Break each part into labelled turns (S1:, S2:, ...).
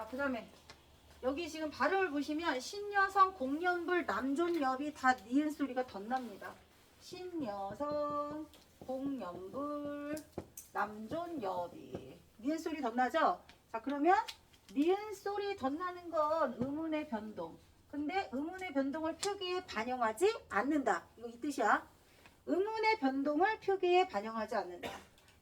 S1: 자, 그 다음에 여기 지금 발음을 보시면 신여성, 공연불, 남존여비 다 니은 소리가 덧납니다. 신여성, 공연불, 남존여비 니은 소리 덧나죠? 자, 그러면 니은 소리 덧나는 건 의문의 변동. 근데 의문의 변동을 표기에 반영하지 않는다. 이거 이 뜻이야. 의문의 변동을 표기에 반영하지 않는다.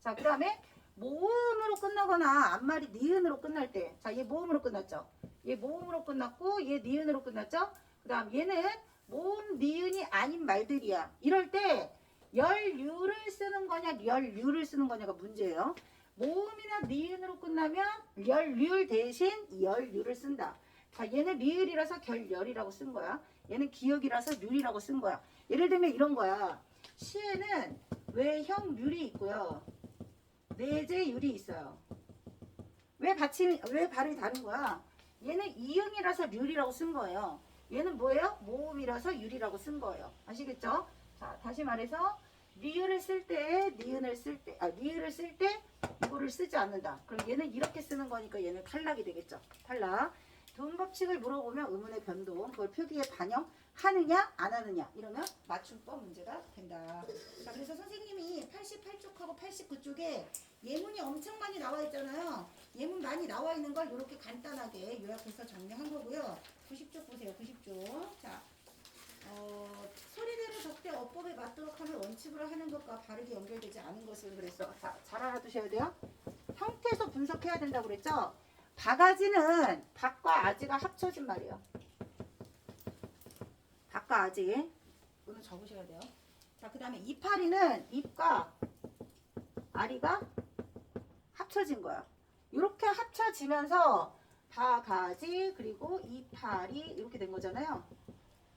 S1: 자, 그 다음에 모음으로 끝나거나 앞말이 니은으로 끝날 때. 자, 얘 모음으로 끝났죠? 얘 모음으로 끝났고, 얘 니은으로 끝났죠? 그 다음 얘는 모음, 니은이 아닌 말들이야. 이럴 때 열유를 쓰는 거냐, 열유를 쓰는 거냐가 문제예요. 모음이나 니은으로 끝나면 열률 대신 열유를 쓴다. 자, 얘는 리을이라서 결열이라고 쓴 거야. 얘는 기억이라서 률이라고 쓴 거야. 예를 들면 이런 거야. 시에는 외형 률이 있고요. 내재율이 있어요. 왜 받침, 왜 발음이 다른 거야? 얘는 이응이라서 률이라고 쓴 거예요. 얘는 뭐예요? 모음이라서 율이라고 쓴 거예요. 아시겠죠? 자, 다시 말해서 리을을 쓸 때, 니은을 쓸 때, 아, 리을을 쓸 때 이거를 쓰지 않는다. 그럼 얘는 이렇게 쓰는 거니까 얘는 탈락이 되겠죠. 탈락. 돈 법칙을 물어보면 의문의 변동, 그걸 표기에 반영하느냐, 안 하느냐, 이러면 맞춤법 문제가 된다. 자, 그래서 선생님이 88쪽하고 89쪽에 예문이 엄청 많이 나와 있잖아요. 예문 많이 나와 있는 걸 이렇게 간단하게 요약해서 정리한 거고요. 90쪽 보세요, 90쪽. 자, 어, 소리대로 적대 어법에 맞도록 하는 원칙으로 하는 것과 바르게 연결되지 않은 것을 그랬어. 자, 잘 알아두셔야 돼요. 형태에서 분석해야 된다고 그랬죠? 바가지는 닭과 아지가 합쳐진 말이에요. 닭과 아지. 오늘 적으셔야 돼요. 자, 그 다음에 이파리는 잎과 아리가 합쳐진 거야. 이렇게 합쳐지면서 바가지 그리고 이파리 이렇게 된 거잖아요.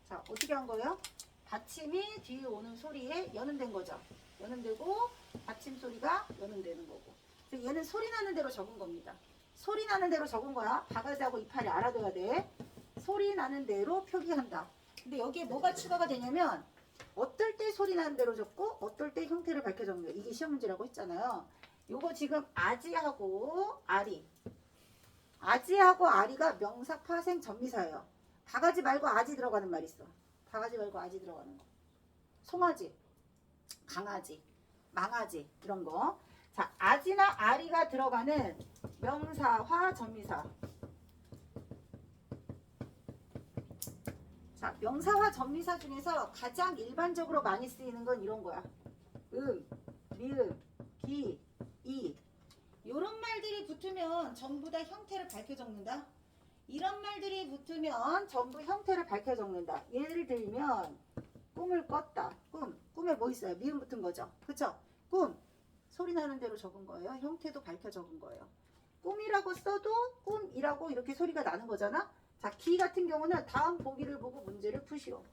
S1: 자, 어떻게 한 거예요? 받침이 뒤에 오는 소리에 연음된 거죠. 연음되고 받침 소리가 연음되는 거고. 얘는 소리 나는 대로 적은 겁니다. 소리 나는 대로 적은 거야. 바가지하고 이파리 알아둬야 돼. 소리 나는 대로 표기한다. 근데 여기에 뭐가 추가가 되냐면 어떨 때 소리 나는 대로 적고 어떨 때 형태를 밝혀 적는 거예요. 이게 시험 문제라고 했잖아요. 요거 지금 아지하고 아리. 아지하고 아리가 명사 파생 전미사예요. 바가지 말고 아지 들어가는 말 있어. 바가지 말고 아지 들어가는 거. 송아지, 강아지, 망아지 이런 거. 자, 아지나 아리가 들어가는 명사화 전미사. 자, 명사화 전미사 중에서 가장 일반적으로 많이 쓰이는 건 이런 거야. 음, 미음, 기, 이. 요런 말들이 붙으면 전부 다 형태를 밝혀 적는다. 이런 말들이 붙으면 전부 형태를 밝혀 적는다. 예를 들면 꿈을 꿨다. 꿈. 꿈에 뭐 있어요? 미음 붙은 거죠. 그쵸? 꿈. 소리 나는 대로 적은 거예요. 형태도 밝혀 적은 거예요. 꿈이라고 써도 꿈이라고 이렇게 소리가 나는 거잖아. 자, 기 같은 경우는 다음 보기를 보고 문제를 푸시오.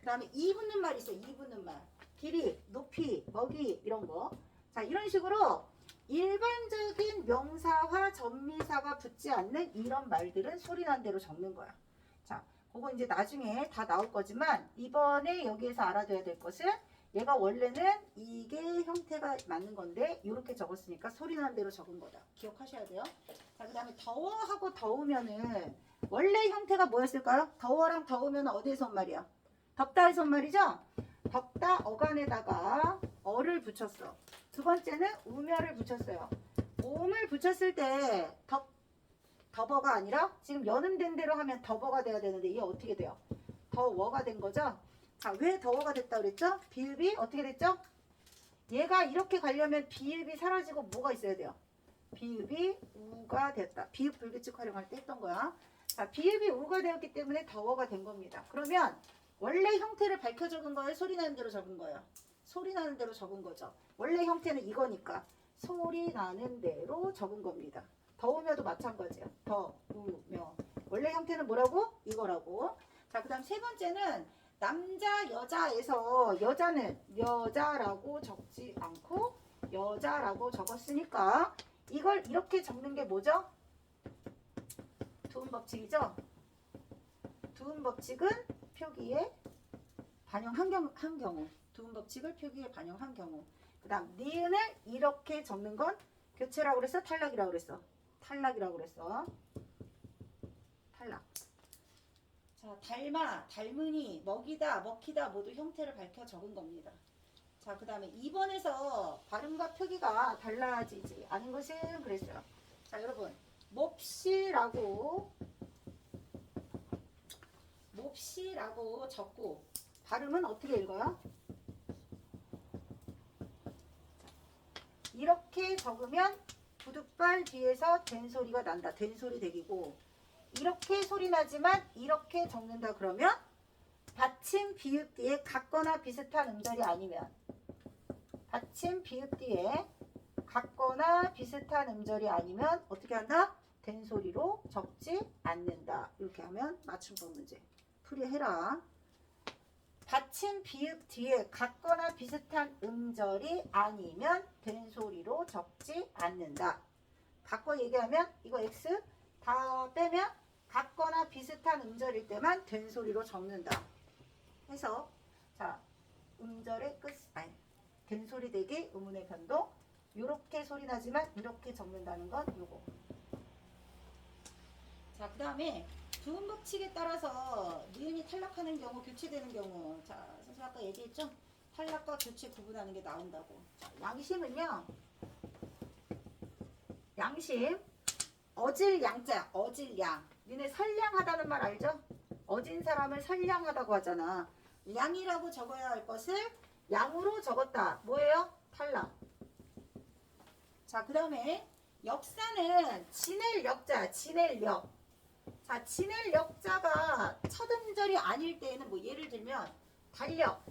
S1: 그 다음에 이 붙는 말 있어요. 이 붙는 말. 길이, 높이, 먹이 이런 거. 자, 이런 식으로 일반적인 명사와 전미사가 붙지 않는 이런 말들은 소리 난 대로 적는 거야. 자, 그거 이제 나중에 다 나올 거지만 이번에 여기에서 알아둬야 될 것은 얘가 원래는 이게 형태가 맞는 건데 이렇게 적었으니까 소리 나는 대로 적은 거다. 기억하셔야 돼요. 자, 그 다음에 더워하고 더우면은 원래 형태가 뭐였을까요? 더워랑 더우면 어디에서 온 말이야? 덥다에서 온 말이죠? 덥다 어간에다가 어를 붙였어. 두 번째는 우멸을 붙였어요. 오음을 붙였을 때 덥, 더버가 아니라 지금 연음된 대로 하면 더버가 돼야 되는데 이게 어떻게 돼요? 더워가 된 거죠? 자, 왜 더워가 됐다 그랬죠? 비읍이 어떻게 됐죠? 얘가 이렇게 가려면 비읍이 사라지고 뭐가 있어야 돼요? 비읍이 우가 됐다. 비읍 불규칙 활용할 때 했던 거야. 자, 비읍이 우가 되었기 때문에 더워가 된 겁니다. 그러면 원래 형태를 밝혀 적은 거예요? 소리 나는 대로 적은 거예요? 소리 나는 대로 적은 거죠. 원래 형태는 이거니까 소리 나는 대로 적은 겁니다. 더우며도 마찬가지야. 더우며. 원래 형태는 뭐라고? 이거라고. 자, 그 다음 세 번째는 남자, 여자에서 여자는 여자라고 적지 않고 여자라고 적었으니까 이걸 이렇게 적는 게 뭐죠? 두음 법칙이죠? 두음 법칙은 표기에 반영한 경우, 한 경우. 두음 법칙을 표기에 반영한 경우. 그 다음 니은을 이렇게 적는 건 교체라고 그랬어? 탈락이라고 그랬어? 탈락이라고 그랬어. 탈락. 자, 닮아, 닮으니, 먹이다, 먹히다 모두 형태를 밝혀 적은 겁니다. 자, 그 다음에 2번에서 발음과 표기가 달라지지 않은 것은 그랬어요. 자, 여러분. 몹시라고, 몹시라고 적고, 발음은 어떻게 읽어요? 이렇게 적으면 부득발 뒤에서 된 소리가 난다. 된 소리 대기고, 이렇게 소리 나지만 이렇게 적는다 그러면 받침 비읍 뒤에 같거나 비슷한 음절이 아니면 받침 비읍 뒤에 같거나 비슷한 음절이 아니면 어떻게 한다? 된 소리로 적지 않는다. 이렇게 하면 맞춤법 문제 풀이해라. 받침 비읍 뒤에 같거나 비슷한 음절이 아니면 된 소리로 적지 않는다. 바꿔 얘기하면 이거 X 다 빼면 같거나 비슷한 음절일 때만 된 소리로 적는다. 해서 자 음절의 끝 아니 된 소리 대기 의문의 변동 이렇게 소리 나지만 이렇게 적는다는 건 요거. 자 그다음에 부분 법칙에 따라서 니은이 탈락하는 경우 교체되는 경우 자 선생님 아까 얘기했죠? 탈락과 교체 구분하는 게 나온다고. 자, 양심은요. 양심 어질 양자 어질 양 니네 선량하다는 말 알죠? 어진 사람을 선량하다고 하잖아. 양이라고 적어야 할 것을 양으로 적었다. 뭐예요? 탈락. 자 그 다음에 역사는 지낼 역자 지낼 역 자 지낼 역자가 첫 음절이 아닐 때에는 뭐 예를 들면 달력.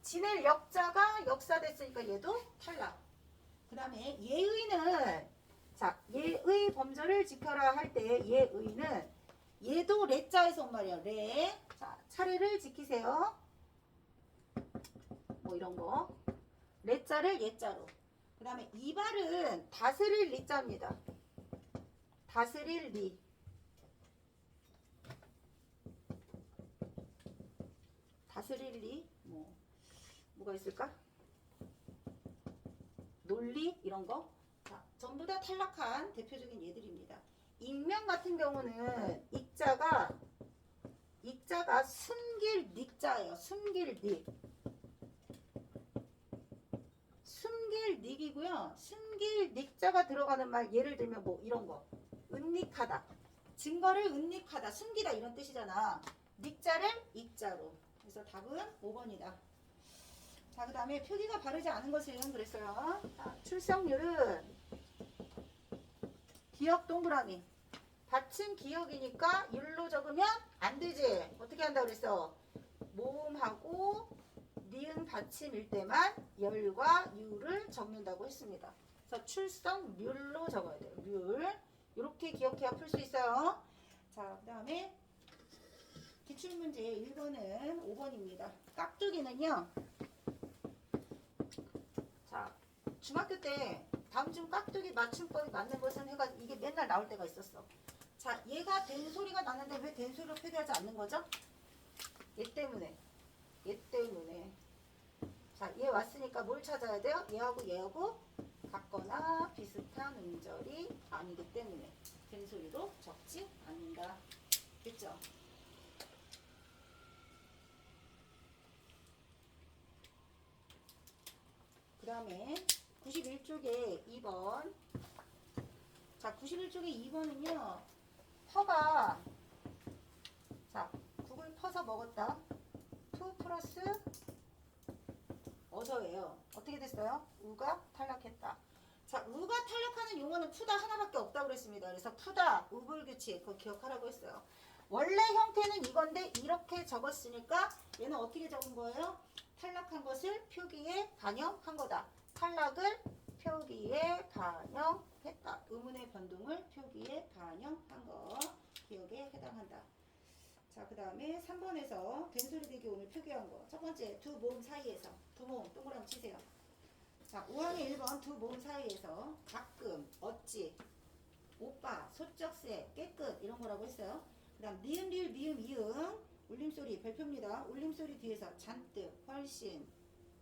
S1: 지낼 역자가 역사 됐으니까 얘도 탈락. 그 다음에 예의는 자 예의 범절을 지켜라 할 때 예의는 얘도 레자에서 온 말이에요. 레. 자 차례를 지키세요. 뭐 이런 거. 레자를 예자로. 그 다음에 이발은 다스릴 리자입니다. 다스릴 리. 다스릴 리 뭐 뭐가 있을까? 논리? 이런 거. 자, 전부 다 탈락한 대표적인 예들입니다. 익명 같은 경우는 익자가 익자가 숨길 닉자예요. 숨길 닉. 숨길 닉이고요. 숨길 닉자가 들어가는 말 예를 들면 뭐 이런 거. 은닉하다. 증거를 은닉하다. 숨기다 이런 뜻이잖아. 닉자를 익자로. 그래서 답은 5번이다. 자, 그 다음에 표기가 바르지 않은 것은 그랬어요. 자, 출석률은 기억 동그라미. 받침 기억이니까 율로 적으면 안 되지. 어떻게 한다 그랬어? 모음하고 니은 받침일 때만 열과 유를 적는다고 했습니다. 그래서 출석률로 적어야 돼요. 률. 이렇게 기억해야 풀 수 있어요. 자, 그 다음에 기출문제 1번은 5번입니다. 깍두기는요. 자, 중학교 때 다음 중 깍두기 맞춤법이 맞는 것은 해가 이게 맨날 나올 때가 있었어. 자, 얘가 된 소리가 나는데 왜 된 소리로 표기하지 않는 거죠? 얘 때문에. 얘 때문에. 자, 얘 왔으니까 뭘 찾아야 돼요? 얘하고 얘하고 같거나 비슷한 음절이 아니기 때문에 된 소리로 적지 않는다. 됐죠? 그 다음에 91쪽에 2번 자 91쪽에 2번은요 퍼가 자 국을 퍼서 먹었다 2 플러스 어서예요 어떻게 됐어요? 우가 탈락했다 자 우가 탈락하는 용어는 푸다 하나밖에 없다고 그랬습니다 그래서 푸다 우불규칙 그거 기억하라고 했어요 원래 형태는 이건데 이렇게 적었으니까 얘는 어떻게 적은 거예요? 탈락한 것을 표기에 반영한 거다. 탈락을 표기에 반영했다. 의문의 변동을 표기에 반영한 거 기억에 해당한다. 자, 그 다음에 3번에서 된소리 대기 오늘 표기한 거. 첫 번째, 두 모음 사이에서. 두 모음, 동그라미 치세요. 자, 5항의 1번 두 모음 사이에서 가끔, 어찌, 오빠, 소쩍새, 깨끗 이런 거라고 했어요. 그 다음 니은, 리을, 미음, 이응 울림소리 별표입니다. 울림소리 뒤에서 잔뜩, 훨씬,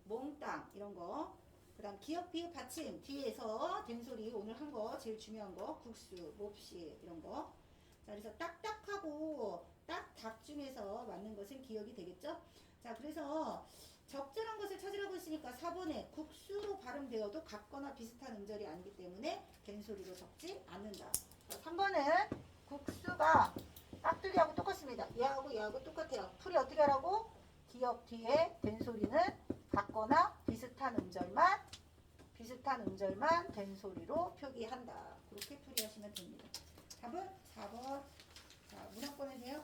S1: 몽땅 이런 거. 그 다음 기억, 비읍, 받침 뒤에서 된소리 오늘 한 거 제일 중요한 거 국수, 몹시 이런 거. 자, 그래서 딱딱하고 딱닭 중에서 맞는 것은 기억이 되겠죠? 자, 그래서 적절한 것을 찾으라고 했으니까 4번에 국수로 발음되어도 같거나 비슷한 음절이 아니기 때문에 된소리로 적지 않는다. 3번은 국수가 깍두기하고 똑같습니다. 얘하고 얘하고 똑같아요. 풀이 어떻게 하라고? 기억 뒤에 된소리는 같거나 비슷한 음절만 비슷한 음절만 된소리로 표기한다. 그렇게 풀이하시면 됩니다. 답은 4번. 자, 문학권 해세요.